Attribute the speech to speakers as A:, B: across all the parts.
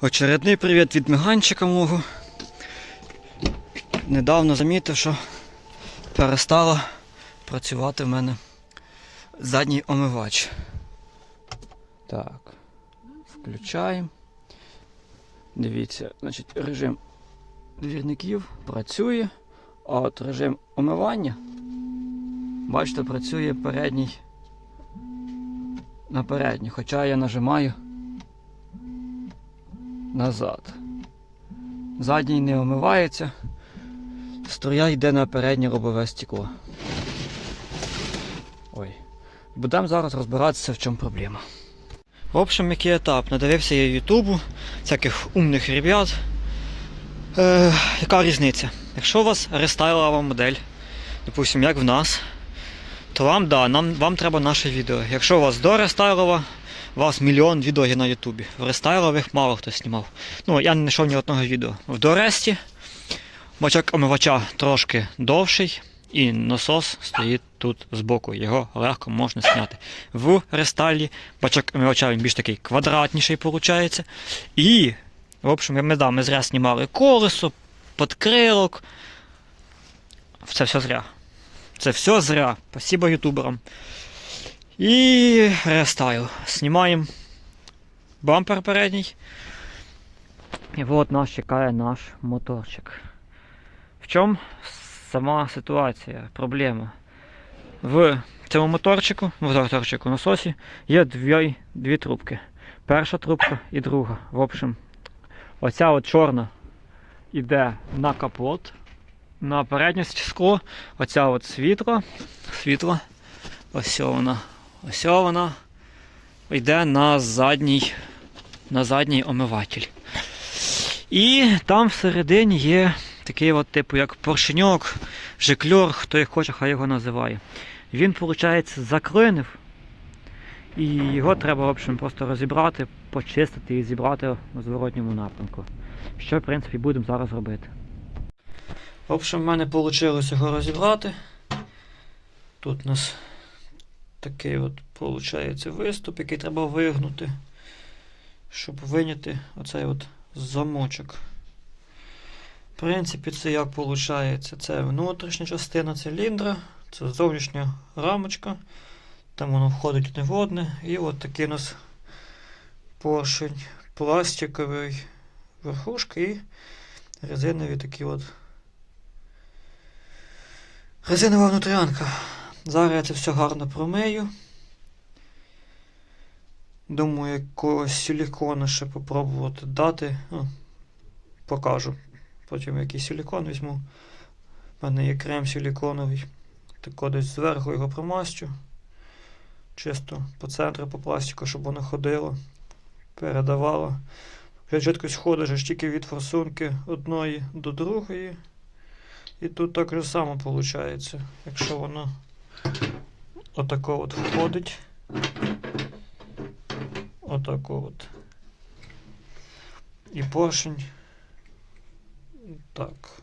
A: Очередний привіт від міганчика мого. Недавно замітив, що перестало працювати в мене задній омивач. Так, включаємо. Дивіться, значить, режим двірників працює, а от режим омивання, бачите, працює передній на передній, хоча я нажимаю назад. Задній не омивається, струя йде на переднє робове стекло. Ой. Будемо зараз розбиратися, в чому проблема. В общем, який етап? Надивився я Ютубу, всяких умних ребят. Е, яка різниця? Якщо у вас рестайлова модель, допустим, як в нас, то вам, да, нам, вам треба наше відео. Якщо у вас до рестайлова, у вас мільйон відео є на Ютубі. В рестайлових мало хто знімав. Ну, я не знайшов ні одного відео. В Доресті бачок омивача трошки довший, і насос стоїть тут збоку. Його легко можна зняти. В рестайлі бачок омивача він більш такий квадратніший виходить. І, в общем, ми, да, ми зря знімали колесо, подкрилок. Це все зря. Це все зря. Спасибо ютуберам. І рестайл. Знімаємо бампер передній. І от нас чекає наш моторчик. В чому сама ситуація, проблема? В цьому моторчику, в моторчику насосі є дві, дві трубки. Перша трубка і друга. В общем, оця от чорна йде на капот, на переднє скло, оця от світло, світло, ось вона, ось вона йде на задній, на задній омиватель. І там всередині є такий от, типу, як поршеньок, жикльор, хто як хоче, хай його називає. Він, виходить, заклинив. І його треба, в общем, просто розібрати, почистити і зібрати у зворотньому напрямку. Що, в принципі, будемо зараз робити. В общем, в мене вийшло його розібрати. Тут у нас такий от, виходить, виступ, який треба вигнути, щоб виняти оцей от замочок. В принципі, це як виходить? Це внутрішня частина циліндра, це зовнішня рамочка, там воно входить одне в одне, і от такий у нас поршень пластиковий верхушка і резинові такі от. Резинова внутрянка. Зараз я це все гарно промию. Думаю, якогось силікону ще попробувати дати. Ну, покажу. Потім якийсь силікон візьму. У мене є крем силіконовий. Так десь зверху його промастю. Чисто по центру по пластику, щоб воно ходило, передавало. Вже чіткось ходиш аж тільки від форсунки одної до другої. І тут так же само виходить. Якщо воно отако от входить. Отако от. І поршень. Так.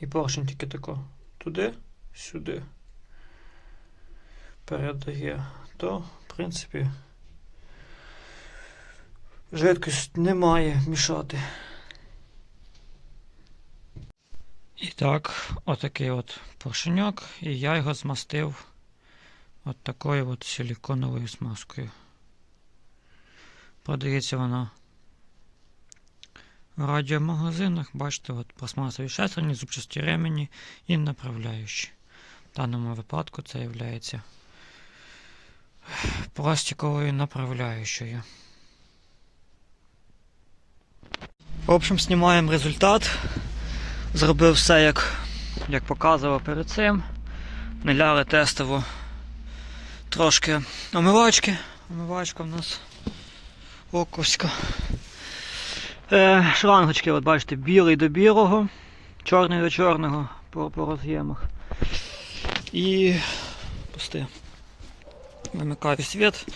A: І поршень тільки тако. Туди, сюди. Передає. То, в принципі, жидкость не має мішати. І так, отакий от поршеньок, і я його змастив от такою от силіконовою смазкою. Продається вона в радіомагазинах, бачите, от пластмасові шестерні, зубчасті ремені і направляючі. В даному випадку це є пластиковою направляючою. В общем, знімаємо результат. Зробив все, як, як показував перед цим. Наляли тестово трошки омивачки. Омивачка в нас оковська. Е, шлангочки, от бачите, білий до білого, чорний до чорного по, по роз'ємах. І пусти. Вимикаю світ.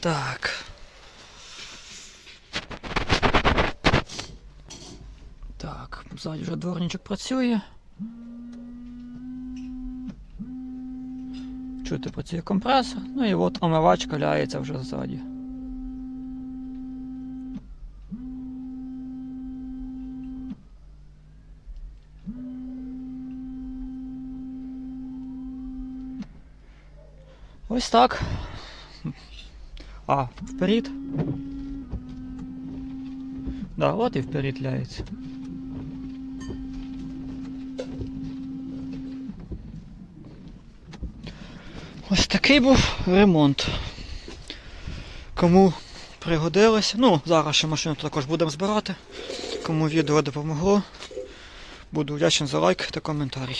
A: Так. Так, ззаді вже дворничок працює. Чути працює компресор. Ну і от омивачка ляється вже ззаді. Ось так. А, вперед. Да, от і вперед ляється. Ось такий був ремонт. Кому пригодилося. Ну, зараз ще машину також будемо збирати. Кому відео допомогло. Буду вдячний за лайк та коментарі.